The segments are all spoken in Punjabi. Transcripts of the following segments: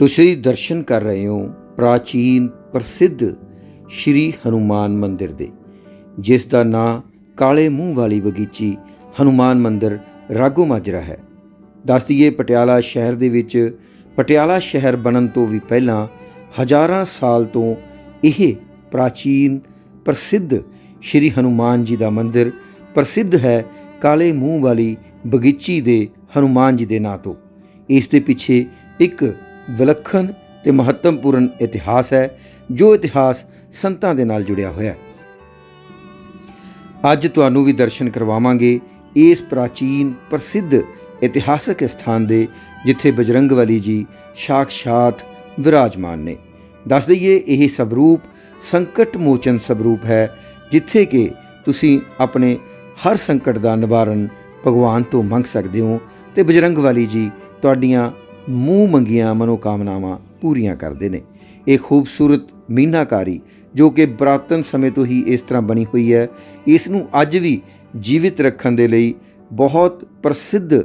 ਤੁਸੀਂ ਦਰਸ਼ਨ ਕਰ ਰਹੇ ਹੋ ਪ੍ਰਾਚੀਨ ਪ੍ਰਸਿੱਧ ਸ਼੍ਰੀ ਹਨੂਮਾਨ ਮੰਦਿਰ ਦੇ, ਜਿਸ ਦਾ ਨਾਂ ਕਾਲੇ ਮੂੰਹ ਵਾਲੀ ਬਗੀਚੀ ਹਨੂਮਾਨ ਮੰਦਿਰ ਰਾਗੋ ਮਾਜਰਾ ਹੈ। ਦੱਸ ਦਈਏ ਪਟਿਆਲਾ ਸ਼ਹਿਰ ਦੇ ਵਿੱਚ, ਪਟਿਆਲਾ ਸ਼ਹਿਰ ਬਣਨ ਤੋਂ ਵੀ ਪਹਿਲਾਂ ਹਜ਼ਾਰਾਂ ਸਾਲ ਤੋਂ ਇਹ ਪ੍ਰਾਚੀਨ ਪ੍ਰਸਿੱਧ ਸ਼੍ਰੀ ਹਨੂਮਾਨ ਜੀ ਦਾ ਮੰਦਿਰ ਪ੍ਰਸਿੱਧ ਹੈ ਕਾਲੇ ਮੂੰਹ ਵਾਲੀ ਬਗੀਚੀ ਦੇ ਹਨੂਮਾਨ ਜੀ ਦੇ ਨਾਂ ਤੋਂ। ਇਸ ਦੇ ਪਿੱਛੇ ਇੱਕ ਵਿਲੱਖਣ ਤੇ ਮਹੱਤਵਪੂਰਨ ਇਤਿਹਾਸ ਹੈ, ਜੋ ਇਤਿਹਾਸ ਸੰਤਾਂ ਦੇ ਨਾਲ ਜੁੜਿਆ ਹੋਇਆ ਹੈ। ਅੱਜ ਤੁਹਾਨੂੰ ਵੀ ਦਰਸ਼ਨ ਕਰਵਾਵਾਂਗੇ ਇਸ ਪ੍ਰਾਚੀਨ ਪ੍ਰਸਿੱਧ ਇਤਿਹਾਸਕ ਸਥਾਨ ਦੇ, ਜਿੱਥੇ ਬਜਰੰਗਬਲੀ ਜੀ ਸਾਖਸ਼ਾਤ ਵਿਰਾਜਮਾਨ ਨੇ। ਦੱਸ ਦਈਏ, ਇਹ ਸਵਰੂਪ ਸੰਕਟ ਮੋਚਨ ਸਵਰੂਪ ਹੈ, ਜਿੱਥੇ ਕਿ ਤੁਸੀਂ ਆਪਣੇ ਹਰ ਸੰਕਟ ਦਾ ਨਿਵਾਰਨ ਭਗਵਾਨ ਤੋਂ ਮੰਗ ਸਕਦੇ ਹੋ ਤੇ ਬਜਰੰਗਬਲੀ ਜੀ ਤੁਹਾਡੀਆਂ ਮੂੰਹ ਮੰਗੀਆਂ ਮਨੋਕਾਮਨਾਵਾਂ ਪੂਰੀਆਂ ਕਰਦੇ ਨੇ। ਇਹ ਖੂਬਸੂਰਤ ਮੀਨਾਕਾਰੀ, ਜੋ ਕਿ ਪੁਰਾਤਨ ਸਮੇਂ ਤੋਂ ਹੀ ਇਸ ਤਰ੍ਹਾਂ ਬਣੀ ਹੋਈ ਹੈ। ਇਸ ਨੂੰ ਅੱਜ ਵੀ ਜੀਵਿਤ ਰੱਖਣ ਦੇ ਲਈ ਬਹੁਤ ਪ੍ਰਸਿੱਧ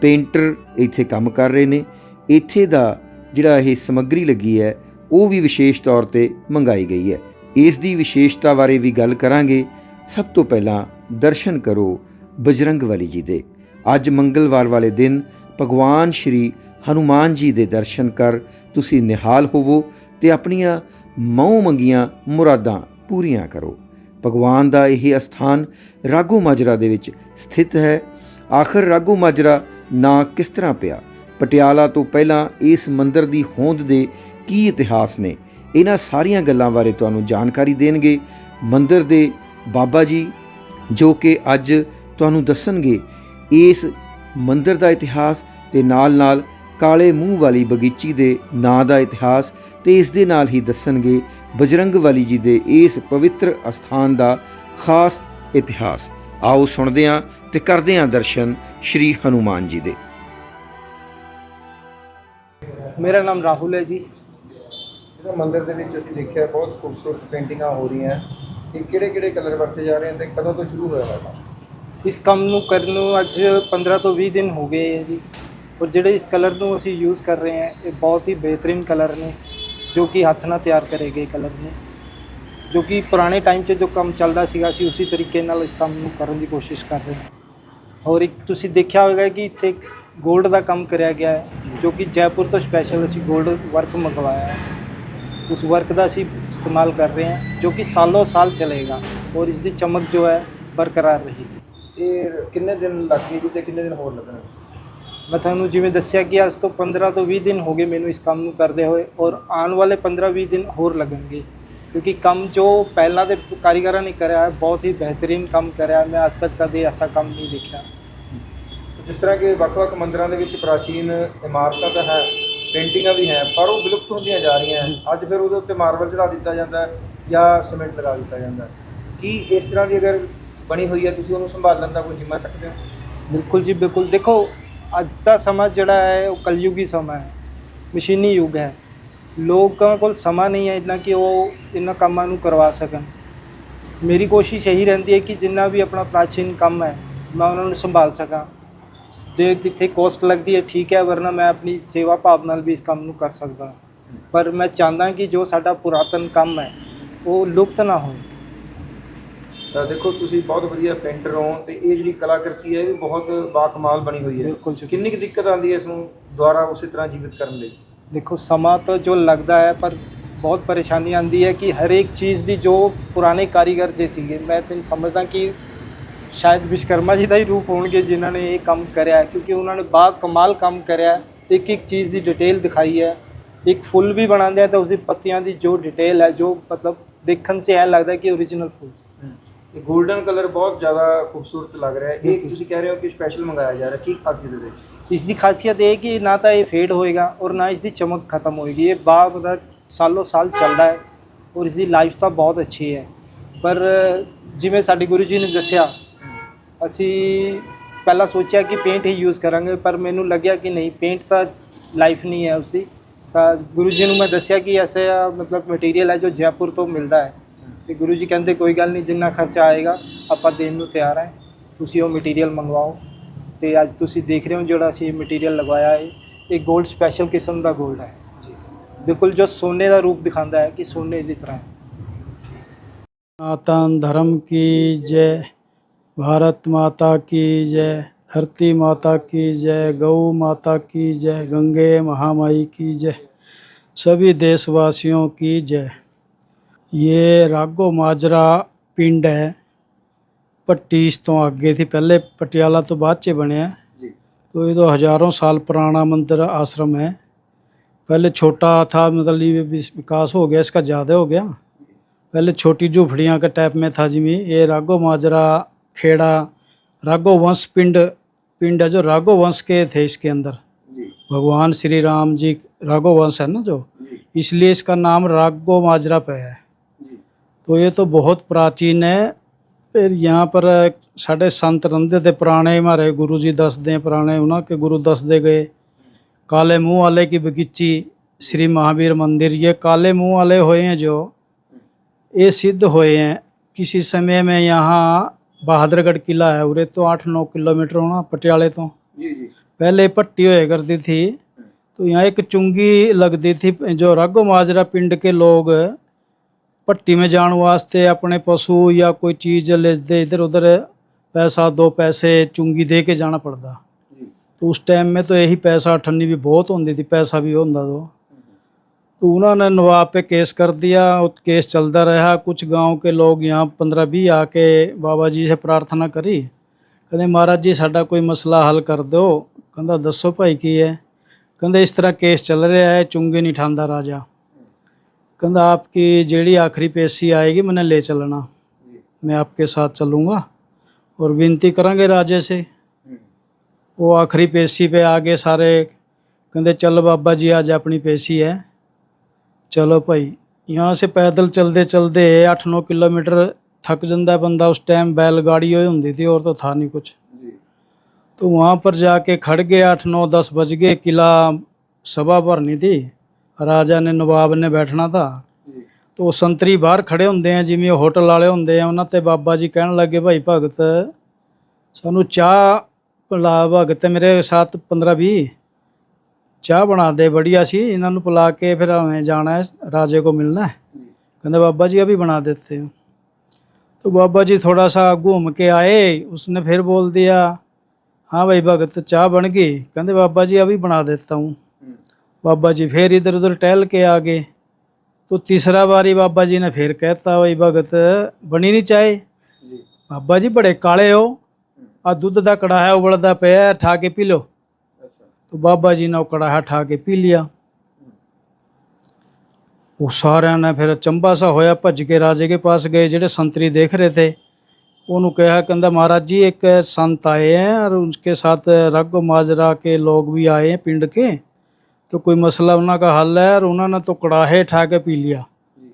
ਪੇਂਟਰ ਇੱਥੇ ਕੰਮ ਕਰ ਰਹੇ ਨੇ। ਇੱਥੇ ਦਾ ਜਿਹੜਾ ਇਹ ਸਮੱਗਰੀ ਲੱਗੀ ਹੈ, ਉਹ ਵੀ ਵਿਸ਼ੇਸ਼ ਤੌਰ ਤੇ ਮੰਗਾਈ ਗਈ ਹੈ। ਇਸ ਦੀ ਵਿਸ਼ੇਸ਼ਤਾ ਬਾਰੇ ਵੀ ਗੱਲ ਕਰਾਂਗੇ। ਸਭ ਤੋਂ ਪਹਿਲਾਂ ਦਰਸ਼ਨ ਕਰੋ ਬਜਰੰਗ ਵਾਲੀ ਜੀ ਦੇ। ਅੱਜ ਮੰਗਲਵਾਰ ਵਾਲੇ ਦਿਨ ਭਗਵਾਨ ਸ਼੍ਰੀ ਹਨੂਮਾਨ ਜੀ ਦੇ ਦਰਸ਼ਨ ਕਰ ਤੁਸੀਂ ਨਿਹਾਲ ਹੋਵੋ ਤੇ ਆਪਣੀਆਂ ਮਉ ਮੰਗੀਆਂ ਮੁਰਾਦਾਂ ਪੂਰੀਆਂ ਕਰੋ। ਭਗਵਾਨ ਦਾ ਇਹ ਅਸਥਾਨ ਰਾਗੋ ਮਾਜਰਾ ਦੇ ਵਿੱਚ ਸਥਿਤ ਹੈ। ਆਖਰ ਰਾਗੋ ਮਾਜਰਾ ਨਾਂ ਕਿਸ ਤਰ੍ਹਾਂ ਪਿਆ? ਪਟਿਆਲਾ ਤੋਂ ਪਹਿਲਾਂ ਇਸ ਮੰਦਿਰ ਦੀ ਹੋਂਦ ਦੇ ਕੀ ਇਤਿਹਾਸ ਨੇ? ਇਹਨਾਂ ਸਾਰੀਆਂ ਗੱਲਾਂ ਬਾਰੇ ਤੁਹਾਨੂੰ ਜਾਣਕਾਰੀ ਦੇਣਗੇ। ਮੰਦਿਰ ਦੇ ਬਾਬਾ ਜੀ, ਜੋ ਕਿ ਅੱਜ ਤੁਹਾਨੂੰ ਦੱਸਣਗੇ ਇਸ ਮੰਦਿਰ ਦਾ ਇਤਿਹਾਸ ਤੇ ਨਾਲ-ਨਾਲ ਕਾਲੇ ਮੂੰਹ ਵਾਲੀ ਬਗੀਚੀ ਦੇ ਨਾਂ ਦਾ ਇਤਿਹਾਸ ਤੇ ਇਸ ਦੇ ਨਾਲ ਹੀ ਦੱਸਣਗੇ ਬਜਰੰਗਬਲੀ ਜੀ ਦੇ ਇਸ ਪਵਿੱਤਰ ਅਸਥਾਨ ਦਾ ਖਾਸ ਇਤਿਹਾਸ। ਆਓ ਸੁਣਦੇ ਹਾਂ ਤੇ ਕਰਦੇ ਹਾਂ ਦਰਸ਼ਨ ਸ਼੍ਰੀ ਹਨੂਮਾਨ ਜੀ ਦੇ। ਮੇਰਾ ਨਾਮ ਰਾਹੁਲ ਹੈ ਜੀ। ਜਿਹੜਾ ਮੰਦਿਰ ਦੇ ਵਿੱਚ ਅਸੀਂ ਦੇਖਿਆ ਬਹੁਤ ਖੂਬਸੂਰਤ ਪੇਂਟਿੰਗਾਂ ਹੋ ਰਹੀਆਂ। ਇਹ ਕਿਹੜੇ ਕਿਹੜੇ ਕਲਰ ਵਰਤੇ ਜਾ ਰਹੇ ਹਨ ਤੇ ਕਦੋਂ ਤੋਂ ਸ਼ੁਰੂ ਹੋਇਆ ਹੈ ਇਸ ਕੰਮ ਨੂੰ ਕਰਨ ਨੂੰ ਅੱਜ 15 ਤੋਂ 20 ਦਿਨ ਹੋ ਗਏ ਹੈ ਜੀ। ਔਰ ਜਿਹੜੇ ਇਸ ਕਲਰ ਨੂੰ ਅਸੀਂ ਯੂਜ਼ ਕਰ ਰਹੇ ਹਾਂ, ਇਹ ਬਹੁਤ ਹੀ ਬਿਹਤਰੀਨ ਕਲਰ ਨੇ, ਜੋ ਕਿ ਹੱਥ ਨਾਲ ਤਿਆਰ ਕਰੇ ਗਏ ਕਲਰ ਨੇ। ਜੋ ਕਿ ਪੁਰਾਣੇ ਟਾਈਮ 'ਚ ਜੋ ਕੰਮ ਚੱਲਦਾ ਸੀਗਾ, ਅਸੀਂ ਉਸੇ ਤਰੀਕੇ ਨਾਲ ਇਸ ਕੰਮ ਨੂੰ ਕਰਨ ਦੀ ਕੋਸ਼ਿਸ਼ ਕਰ ਰਹੇ ਹਾਂ। ਔਰ ਇੱਕ ਤੁਸੀਂ ਦੇਖਿਆ ਹੋਵੇਗਾ ਕਿ ਇੱਥੇ ਇੱਕ 골ਡ ਦਾ ਕੰਮ ਕਰਿਆ ਗਿਆ ਹੈ, ਜੋ ਕਿ ਜੈਪੁਰ ਤੋਂ ਸਪੈਸ਼ਲ ਅਸੀਂ ਗੋਲਡ ਵਰਕ ਮੰਗਵਾਇਆ ਹੈ। ਉਸ ਵਰਕ ਦਾ ਅਸੀਂ ਇਸਤੇਮਾਲ ਕਰ ਰਹੇ ਹਾਂ, ਜੋ ਕਿ ਸਾਲੋਂ ਸਾਲ ਚਲੇਗਾ ਔਰ ਇਸ ਦੀ ਚਮਕ ਜੋ ਹੈ ਬਰਕਰਾਰ ਰਹੇਗੀ। ਇਹ ਕਿੰਨੇ ਦਿਨ ਲੱਗੇ ਜੀ ਤੇ ਕਿੰਨੇ ਦਿਨ ਹੋਰ ਲੱਗਣਗੇ? ਮੈਂ ਤੁਹਾਨੂੰ ਜਿਵੇਂ ਦੱਸਿਆ ਕਿ ਅੱਜ ਤੋਂ 15 ਤੋਂ 20 ਦਿਨ ਹੋ ਗਏ ਮੈਨੂੰ ਇਸ ਕੰਮ ਨੂੰ ਕਰਦੇ ਹੋਏ ਔਰ ਆਉਣ ਵਾਲੇ 15-20 ਦਿਨ ਹੋਰ ਲੱਗਣਗੇ। ਕਿਉਂਕਿ ਕੰਮ ਜੋ ਪਹਿਲਾਂ ਦੇ ਕਾਰੀਗਰਾਂ ਨੇ ਕਰਿਆ ਹੈ ਬਹੁਤ ਹੀ ਬਿਹਤਰੀਨ ਕੰਮ ਕਰਿਆ ਮੈਂ ਅੱਜ ਤੱਕ ਕਦੇ ਐਸਾ ਕੰਮ ਨਹੀਂ ਦੇਖਿਆ। ਜਿਸ ਤਰ੍ਹਾਂ ਕਿ ਵੱਖ-ਵੱਖ ਮੰਦਿਰਾਂ ਦੇ ਵਿੱਚ ਪ੍ਰਾਚੀਨ ਇਮਾਰਤਾਂ ਤਾਂ ਹੈ ਪੇਂਟਿੰਗਾਂ ਵੀ ਹੈ ਪਰ ਉਹ ਵਿਲੁਪਤ ਹੁੰਦੀਆਂ ਜਾ ਰਹੀਆਂ ਹਨ। ਅੱਜ ਫਿਰ ਉਹਦੇ ਉੱਤੇ ਮਾਰਬਲ ਚੜਾ ਦਿੱਤਾ ਜਾਂਦਾ ਜਾਂ ਸੀਮੈਂਟ ਲਗਾ ਦਿੱਤਾ ਜਾਂਦਾ ਕੀ ਇਸ ਤਰ੍ਹਾਂ ਦੀ ਅਗਰ ਬਣੀ ਹੋਈ ਹੈ ਤੁਸੀਂ ਉਹਨੂੰ ਸੰਭਾਲਣ ਦਾ ਕੋਈ ਜ਼ਿੰਮਾ ਚੱਕਦੇ ਹੋ? ਬਿਲਕੁਲ ਜੀ ਬਿਲਕੁਲ। ਦੇਖੋ ਅੱਜ ਦਾ ਸਮਾਂ ਜਿਹੜਾ ਹੈ, ਉਹ ਕਲਯੁਗੀ ਸਮਾਂ ਹੈ, ਮਸ਼ੀਨੀ ਯੁੱਗ ਹੈ। ਲੋਕਾਂ ਕੋਲ ਸਮਾਂ ਨਹੀਂ ਹੈ ਇੰਨਾ ਕਿ ਉਹ ਇਹਨਾਂ ਕੰਮਾਂ ਨੂੰ ਕਰਵਾ ਸਕਣ। ਮੇਰੀ ਕੋਸ਼ਿਸ਼ ਇਹੀ ਰਹਿੰਦੀ ਹੈ ਕਿ ਜਿੰਨਾ ਵੀ ਆਪਣਾ ਪ੍ਰਾਚੀਨ ਕੰਮ ਹੈ, ਮੈਂ ਉਹਨਾਂ ਨੂੰ ਸੰਭਾਲ ਸਕਾਂ। ਜੇ ਜਿੱਥੇ ਕੋਸਟ ਲੱਗਦੀ ਹੈ, ਠੀਕ ਹੈ, ਵਰਨਾ ਮੈਂ ਆਪਣੀ ਸੇਵਾ ਭਾਵ ਨਾਲ ਵੀ ਇਸ ਕੰਮ ਨੂੰ ਕਰ ਸਕਦਾ। ਪਰ ਮੈਂ ਚਾਹੁੰਦਾ ਕਿ ਜੋ ਸਾਡਾ ਪੁਰਾਤਨ ਕੰਮ ਹੈ, ਉਹ ਲੁਪਤ ਨਾ ਹੋਏ ਤਾਂ ਦੇਖੋ ਤੁਸੀਂ ਬਹੁਤ ਵਧੀਆ ਪੇਂਟਰ ਹੋ ਤੇ ਇਹ ਜਿਹੜੀ ਕਲਾਕ੍ਰਿਤੀ ਹੈ ਇਹ ਵੀ ਬਹੁਤ ਬਾਕਮਾਲ ਬਣੀ ਹੋਈ ਹੈ ਬਿਲਕੁਲ ਜੀ। ਕਿੰਨੀ ਕੁ ਦਿੱਕਤ ਆਉਂਦੀ ਹੈ ਇਸ ਨੂੰ ਦੁਬਾਰਾ ਉਸੇ ਤਰ੍ਹਾਂ ਜੀਵਿਤ ਕਰਨ ਲਈ ਦੇਖੋ ਸਮਾਂ ਤਾਂ ਜੋ ਲੱਗਦਾ ਹੈ ਪਰ ਬਹੁਤ ਪਰੇਸ਼ਾਨੀ ਆਉਂਦੀ ਹੈ ਕਿ ਹਰ ਇੱਕ ਚੀਜ਼ ਦੀ ਜੋ ਪੁਰਾਣੇ ਕਾਰੀਗਰ ਜੇ ਸੀਗੇ ਮੈਂ ਤਾਂ ਸਮਝਦਾ ਕਿ ਸ਼ਾਇਦ ਵਿਸ਼ਕਰਮਾ ਜੀ ਦਾ ਹੀ ਰੂਪ ਹੋਣਗੇ ਜਿਨ੍ਹਾਂ ਨੇ ਇਹ ਕੰਮ ਕਰਿਆ ਹੈ, ਕਿਉਂਕਿ ਉਹਨਾਂ ਨੇ ਬਾ ਕਮਾਲ ਕੰਮ ਕਰਿਆ ਹੈ। ਇੱਕ ਇੱਕ ਚੀਜ਼ ਦੀ ਡਿਟੇਲ ਦਿਖਾਈ ਹੈ ਇੱਕ ਫੁੱਲ ਵੀ ਬਣਾਉਂਦੇ ਆ ਤਾਂ ਉਸਦੀ ਪੱਤੀਆਂ ਦੀ ਜੋ ਡਿਟੇਲ ਹੈ ਜੋ ਮਤਲਬ ਦੇਖਣ ਸੇ ਐ ਲੱਗਦਾ ਕਿ ਓਰੀਜਨਲ ਫੁੱਲ ਇਹ 골ਡਨ ਕਲਰ ਬਹੁਤ ਜ਼ਿਆਦਾ ਖੂਬਸੂਰਤ ਲੱਗ ਰਿਹਾ ਹੈ। ਇਹ। ਤੁਸੀਂ ਕਹਿ ਰਹੇ ਹੋ ਕਿ ਸਪੈਸ਼ਲ ਮੰਗਾਇਆ ਜਾ ਰਿਹਾ ਕੀ ਖਾਸੀਅਤ ਦੇ ਵਿੱਚ? ਇਸ ਦੀ ਖਾਸੀਅਤ ਇਹ ਹੈ ਕਿ ਨਾ ਤਾਂ ਇਹ ਫੇਡ ਹੋਏਗਾ ਔਰ ਨਾ ਇਸ ਦੀ ਚਮਕ ਖਤਮ ਹੋਏਗੀ। ਇਹ ਬਾਗ ਦਾ ਸਾਲੋਂ ਸਾਲ ਚੱਲਦਾ ਹੈ ਔਰ ਇਸ ਦੀ ਲਾਈਫ ਤਾਂ ਬਹੁਤ ਅੱਛੀ ਹੈ। ਪਰ ਜਿਵੇਂ ਸਾਡੇ ਗੁਰੂ ਜੀ ਨੇ ਦੱਸਿਆ ਅਸੀਂ ਪਹਿਲਾਂ ਸੋਚਿਆ ਕਿ ਪੇਂਟ ਹੀ ਯੂਜ਼ ਕਰਾਂਗੇ ਪਰ ਮੈਨੂੰ ਲੱਗਿਆ ਕਿ ਨਹੀਂ ਪੇਂਟ ਤਾਂ ਲਾਈਫ ਨਹੀਂ ਹੈ ਉਸਦੀ। ਤਾਂ ਗੁਰੂ ਜੀ ਨੂੰ ਮੈਂ ਦੱਸਿਆ ਕਿ ਐਸਾ ਮਤਲਬ ਮਟੀਰੀਅਲ ਹੈ ਜੋ ਜੈਪੁਰ ਤੋਂ ਮਿਲਦਾ ਹੈ। ਤੇ ਗੁਰੂ ਜੀ ਕਹਿੰਦੇ ਕੋਈ ਗੱਲ ਨਹੀਂ ਜਿੰਨਾ ਖਰਚਾ ਆਏਗਾ ਆਪਾਂ ਦੇਣ ਨੂੰ ਤਿਆਰ ਹੈ। ਤੁਸੀਂ ਉਹ ਮਟੀਰੀਅਲ ਮੰਗਵਾਓ। ਤੇ ਅੱਜ ਤੁਸੀਂ ਦੇਖ ਰਹੇ ਹੋ ਜਿਹੜਾ ਅਸੀਂ ਮਟੀਰੀਅਲ ਲਗਵਾਇਆ ਹੈ ਇਹ 골ਡ ਸਪੈਸ਼ਲ ਕਿਸਮ ਦਾ 골ਡ ਹੈ ਬਿਲਕੁਲ ਜੋ ਸੋਨੇ ਦਾ ਰੂਪ ਦਿਖਾਉਂਦਾ ਹੈ ਕਿ ਸੋਨੇ ਦੀ ਤਰ੍ਹਾਂ सनातन धर्म की जय भारत माता की जय धरती माता की जय गऊ माता की जय गंगे महामाई की जय सभी देशवासियों ਕੀ ਜੈ। ये राघो माजरा पिंड है पट्टीस तो आगे थी पहले पटियाला तो बाद च बनया तो ये तो हजारों साल पुराना मंदिर आश्रम है पहले छोटा था मतलब ये विकास हो गया इसका ज़्यादा हो गया पहले छोटी झूपड़ियाँ का टाइप में था जिमी ये राघो माजरा खेड़ा राघो वंश पिंड पिंड है जो राघो वंश के थे इसके अंदर भगवान श्री राम जी राघो वंश है ना जो इसलिए इसका नाम राघो माजरा पे है तो ये तो बहुत प्राचीन है फिर यहाँ पर साढ़े संत रंदे थे पुराने हमारे गुरु जी दसते हैं पुराने उन्होंने के गुरु दसते गए काले मुंह वाले की बगीची श्री महावीर मंदिर ये काले मुंह वाले हुए हैं जो ये सिद्ध हुए हैं किसी समय में यहाँ बहादुरगढ़ किला है उरे तो आठ नौ किलोमीटर होना पटियाले तो जी जी पहले पट्टी होया करती थी तो यहाँ एक चुंगी लगती थी जो राघो माजरा पिंड के लोग पट्टी में जाने वास्ते अपने पशु या कोई चीज़ लेते इधर उधर पैसा दो पैसे चुंगी दे के जाना पड़ता जी तो उस टाइम में तो यही पैसा अठन्नी भी बहुत होती थी पैसा भी होता तो तो उन्होंने नवाब पे केस कर दिया और केस चलता रहा कुछ गांव के लोग यहाँ पंद्रह बीस आके बाबा जी से प्रार्थना करी ਕਹਿੰਦੇ ਮਹਾਰਾਜ ਜੀ ਸਾਡਾ ਕੋਈ ਮਸਲਾ ਹੱਲ ਕਰ ਦਿਓ ਕਹਿੰਦਾ ਦੱਸੋ ਭਾਈ ਕੀ ਹੈ ਕਹਿੰਦੇ ਇਸ ਤਰ੍ਹਾਂ ਕੇਸ ਚੱਲ ਰਿਹਾ ਹੈ ਚੁੰਗੇ ਨਹੀਂ ਠਾਂਦਾ ਰਾਜਾ ਕਹਿੰਦਾ आपकी ਜਿਹੜੀ आखिरी पेशी आएगी मैंने ले चलना जी मैं आपके साथ चलूँगा और विनती करेंगे राजे से हम्म, वो आखिरी पेशी पे आगे सारे कहते चल बाबा जी आज अपनी पेशी है चलो भाई यहाँ से पैदल चलते चलते अठ नौ किलोमीटर थक ਜਾਂਦਾ बंदा उस टाइम बैलगाड़ी ही होती थी और तो था नहीं कुछ जी तो वहाँ पर जाके खड़ गए आठ नौ दस बज गए किला सभा भरनी थी ਰਾਜਾ ਨੇ ਨਵਾਬ ਨੇ ਬੈਠਣਾ ਤਾਂ। ਤੋ ਸੰਤਰੀ ਬਾਹਰ ਖੜੇ ਹੁੰਦੇ ਆ, ਜਿਵੇਂ ਉਹ ਹੋਟਲ ਵਾਲੇ ਹੁੰਦੇ ਆ, ਉਹਨਾਂ ਤੇ ਬਾਬਾ ਜੀ ਕਹਿਣ ਲੱਗੇ, ਭਾਈ ਭਗਤ, ਸਾਨੂੰ ਚਾਹ ਪਿਲਾ ਭਗਤ, ਮੇਰੇ ਸਾਥ 15 20 ਚਾਹ ਬਣਾ ਦੇ, ਵਧੀਆ ਸੀ, ਇਹਨਾਂ ਨੂੰ ਪਿਲਾ ਕੇ ਫਿਰ ਐਵੇਂ ਜਾਣਾ ਹੈ, ਰਾਜੇ ਕੋ ਮਿਲਣਾ ਹੈ। ਕਹਿੰਦੇ, ਬਾਬਾ ਜੀ ਅਭੀ ਬਣਾ ਦਿੱਤੇ तो बाबा जी थोड़ा सा ਕੇ ਆਏ, ਉਸਨੇ ਫਿਰ फिर बोल ਹਾਂ हाँ ਭਗਤ, ਚਾਹ ਬਣ ਗਈ। ਕਹਿੰਦੇ, ਬਾਬਾ ਜੀ ਆ ਵੀ ਬਣਾ ਦਿੱਤਾ हूँ हम्म, बाबा जी फिर इधर उधर टहल के आ गए तो तीसरा बारी बाबा जी ने फिर कहता भाई भगत बनी नहीं चाहे जी बाबा जी बड़े काले हो आ दूध का कड़ाहा उबलता पिया है, ठा के पी लो अच्छा तो बाबा जी ने वो कड़ाहा ठा के पी लिया ਉਹ ਸਾਰਿਆਂ ਨੇ ਫਿਰ ਚੰਬਾ ਸਾ ਹੋਇਆ ਭੱਜ ਕੇ ਰਾਜੇ ਕੇ ਪਾਸ ਗਏ ਜਿਹੜੇ ਸੰਤਰੀ ਦੇਖ ਰਹੇ थे ਉਹਨੂੰ ਕਿਹਾ ਕਹਿੰਦਾ ਮਹਾਰਾਜ जी एक संत आए हैं और उनके साथ रग माजरा के लोग भी आए हैं पिंड के तो कोई मसला उनका हल है और उन्होंने तो कड़ाहे ठा के पी लिया जी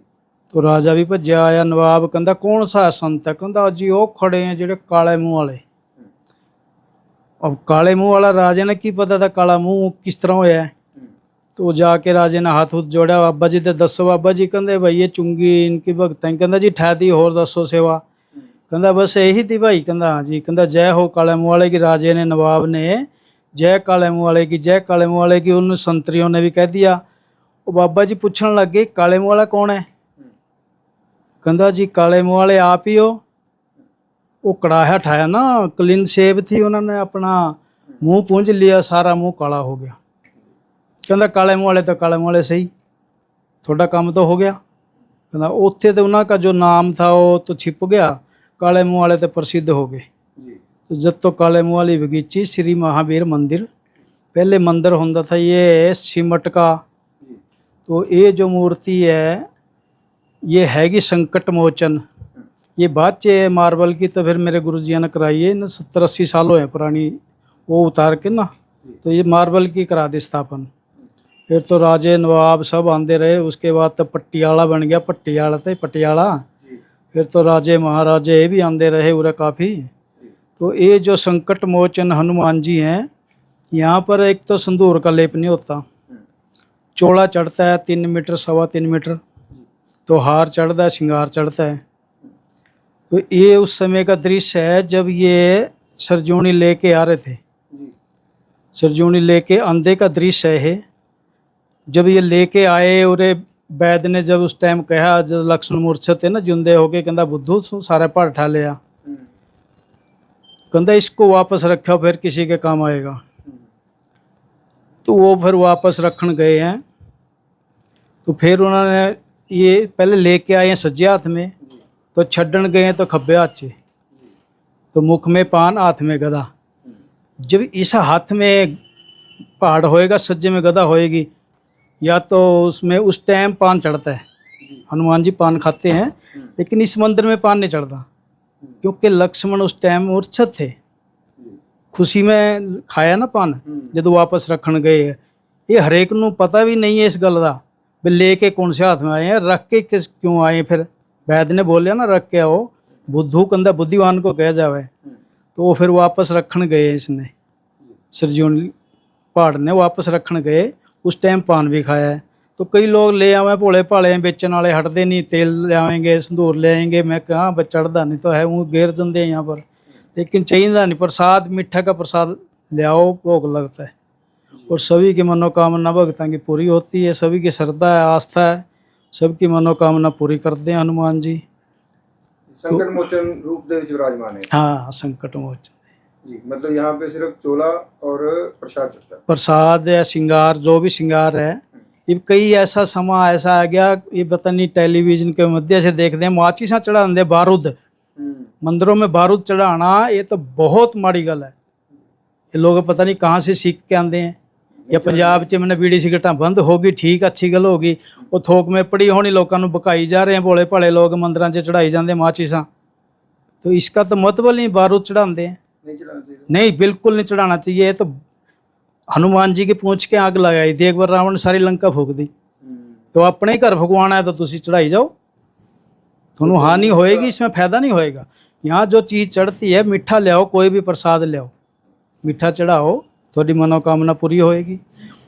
ਤੋ ਰਾਜਾ ਵੀ ਭੱਜਿਆ ਆਇਆ ਨਵਾਬ ਕਹਿੰਦਾ ਕੌਣ ਸਾ ਸੰਤ ਹੈ ਕਹਿੰਦਾ ਜੀ ਉਹ ਖੜੇ ਆ ਜਿਹੜੇ ਕਾਲੇ ਮੂੰਹ ਵਾਲੇ ਅਬ ਕਾਲੇ ਮੂੰਹ ਵਾਲਾ ਰਾਜੇ ਨੇ ਕੀ ਪਤਾ था ਕਾਲਾ ਮੂੰਹ ਕਿਸ ਤਰ੍ਹਾਂ ਹੋਇਆ ਹੈ हम्म, ਤੋ ਜਾ ਕੇ ਰਾਜੇ ਨੇ ਹੱਥ ਹੁੱਥ ਜੋੜਿਆ ਬਾਬਾ ਜੀ ਤੇ ਦੱਸੋ ਬਾਬਾ ਜੀ ਕਹਿੰਦੇ ਭਾਈ ਇਹ ਚੁੰਗੀ ਇਨਕੀ ਭਗਤਾਂ ਦੀ। ਕਹਿੰਦਾ ਜੀ ਠਹਿਦੀ ਹੋਰ ਦੱਸੋ ਸੇਵਾ हम्म, ਕਹਿੰਦਾ ਬਸ ਇਹੀ ਤੀ ਭਾਈ ਕਹਿੰਦਾ ਹਾਂ ਜੀ ਕਹਿੰਦਾ ਜੈ ਹੋ ਕਾਲੇ ਮੂੰਹ ਵਾਲੇ ਕੀ ਰਾਜੇ ਨੇ ਨਵਾਬ ਨੇ ਜੈ ਕਾਲੇ ਮੂੰਹ ਵਾਲੇ ਕੀ ਜੈ ਕਾਲੇ ਮੂੰਹ ਵਾਲੇ ਕੀ ਉਹਨੂੰ ਸੰਤਰੀਆਂ ਨੇ ਵੀ ਕਹਿ ਦਿਆ ਉਹ ਬਾਬਾ ਜੀ ਪੁੱਛਣ ਲੱਗੇ ਕਾਲੇ ਮੂੰਹ ਵਾਲਾ ਕੌਣ ਹੈ हम्म, ਕਹਿੰਦਾ ਜੀ ਕਾਲੇ ਮੂੰਹ ਵਾਲੇ ਆਪ ਹੀ ਹੋ ਉਹ ਕੜਾਹਾ ਠਾਇਆ ਨਾ ਕਲੀਨ ਸ਼ੇਵ ਥੀ ਉਹਨਾਂ ਨੇ ਆਪਣਾ ਮੂੰਹ ਪੂੰਝ ਲਿਆ ਸਾਰਾ ਮੂੰਹ ਕਾਲਾ ਹੋ ਗਿਆ ਕਹਿੰਦਾ ਕਾਲੇ ਮੂੰਹ ਵਾਲੇ ਤਾਂ ਕਾਲੇ ਮੂੰਹ ਵਾਲੇ ਸਹੀ ਤੁਹਾਡਾ ਕੰਮ ਤਾਂ ਹੋ ਗਿਆ ਕਹਿੰਦਾ ਉੱਥੇ ਤੇ ਉਹਨਾਂ ਦਾ ਜੋ ਨਾਮ ਥਾ ਉਹ ਤਾਂ ਛਿਪ ਗਿਆ ਕਾਲੇ ਮੂੰਹ ਵਾਲੇ ਤੇ ਪ੍ਰਸਿੱਧ ਹੋ ਗਏ जी तो जब तो काले मुँह वाली बगीची श्री महावीर मंदिर पहले मंदिर होता था ये सिमट का जी तो ये जो मूर्ति है ये हैगी संकट मोचन ये बाद चे मार्बल की तो फिर मेरे गुरु जी ने कराई है ना सत्तर अस्सी साल हुए पुरानी वो उतार के ना तो ये मार्बल की करा दी स्थापन फिर तो राजे नवाब सब आंदे रहे उसके बाद तो पटियाला बन गया पटियाला थे पटियाला जी फिर तो राजे महाराजे ये भी आंदे रहे उरे काफ़ी तो ये जो संकट मोचन हनुमान जी हैं यहाँ पर एक तो संदूर का लेप नहीं होता हम्म, चौड़ा चढ़ता है तीन मीटर सवा तीन मीटर तो हार चढ़ता है श्रृंगार चढ़ता है तो ये उस समय का दृश्य है जब ये सरजोनी लेके आ रहे थे जी सरजोनी लेके अंधे का दृश्य है ये जब ये लेके आए और ये वैद ने जब उस टाइम कहा जब लक्ष्मण मूर्छित थे ना जिंदे होके कहता बुद्धू तू सारे भर ठा लिया कहता इसको वापस रखा, फिर किसी के काम आएगा। तो वो फिर वापस रखन गए हैं। तो फिर उन्होंने ये पहले लेके आए हैं सज्जे हाथ में तो छड्डन गए हैं तो खब्बे हाथ। से तो मुख में पान, हाथ में गदा जब इस हाथ में पहाड़ होएगा, सज्जे में गदा होएगी, या तो उसमें उस टाइम पान चढ़ता है। हनुमान जी पान खाते हैं, लेकिन इस मंदिर में पान नहीं चढ़ता। क्योंकि लक्ष्मण उस टाइम मूर्छित थे खुशी में खाया ना पान ਜਦੋਂ ਵਾਪਸ ਰੱਖਣ ਗਏ ਹੈ ਇਹ ਹਰੇਕ ਨੂੰ ਪਤਾ ਵੀ ਨਹੀਂ ਹੈ ਇਸ ਗੱਲ ਦਾ ਵੀ ਲੈ ਕੇ ਕੌਣ ਸੇ ਹੱਥ में आए हैं रख के किस क्यों आए फिर वैद ने बोलिया ना रख के आओ बुद्धू कंधा बुद्धिवान को कह जावे तो वो फिर वापस रखन गए इसने सरजून पहाड़ ने वापस रखन गए उस टाइम पान भी खाया है तो कई लोग ले आवे भोले भाले बेचन वाले हटते नहीं तेल ले आवेंगे संदूर ले आएंगे मैं कहा बस चढ़ता नहीं तो है वो गेर देंगे यहाँ पर लेकिन चाहिए नहीं प्रसाद मीठा का प्रसाद ले आओ भोग लगता है और सभी की मनोकामना भगतां की पूरी होती है सभी की श्रद्धा है आस्था है सबकी मनोकामना पूरी करते हैं हनुमान जी संकट मोचन रूप ਦੇ ਵਿੱਚ ਵਿਰਾਜਮਾਨ ਹੈ हाँ संकट मोचन जी मतलब यहाँ पे सिर्फ चोला और प्रसाद चढ़ता है प्रसाद या श्रृंगार जो भी श्रृंगार है ये कई ऐसा समा ऐसा आ गया ये पता नहीं टेलीविजन के मध्य से देखते हैं माचिसा चढ़ा देंगे बारूद मंदिरों में बारूद चढ़ाना ये तो बहुत माड़ी गल है ये लोग पता नहीं कहाँ से सीख के आते हैं या पंजाब च मैंने बीड़ी सिगरटा बंद होगी ठीक अच्छी गल होगी ਉਹ ਥੋਕ ਮੇ ਪੜੀ ਹੋਣੀ ਲੋਕਾਂ ਨੂੰ ਬਕਾਈ ਜਾ ਰਹੇ हैं ਭੋਲੇ ਭਾਲੇ ਲੋਕ ਮੰਦਰਾਂ 'ਚ ਚੜਾਈ ਜਾਂਦੇ ਮਾਚੀਸਾਂ तो इसका तो मतलब नहीं बारूद चढ़ाते हैं नहीं चढ़ाना चाहिए नहीं बिल्कुल नहीं चढ़ाना चाहिए ये तो हनुमान जी की पूंछ के आग लगाई थी एक बार रावण ने सारी लंका फूक दी तो अपने ही घर भगवान है तो तुसी चढ़ाई जाओ ਤੁਹਾਨੂੰ हानि होएगी इसमें फायदा नहीं होएगा यहाँ जो चीज़ चढ़ती है मीठा ले आओ कोई भी प्रसाद ले आओ मीठा चढ़ाओ थोड़ी मनोकामना पूरी होएगी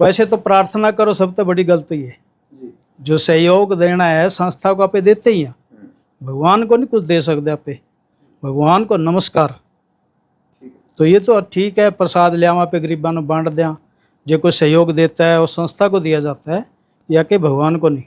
वैसे तो प्रार्थना करो सब तो बड़ी गलती है जी जो सहयोग देना है संस्था को आपे देते ही हैं भगवान को नहीं कुछ दे सकते आपे भगवान को नमस्कार ठीक है तो ये तो ठीक है प्रसाद लियावा पे गरीबा नु बांट दें जो कोई सहयोग देता है वो संस्था को दिया जाता है या कि भगवान को नहीं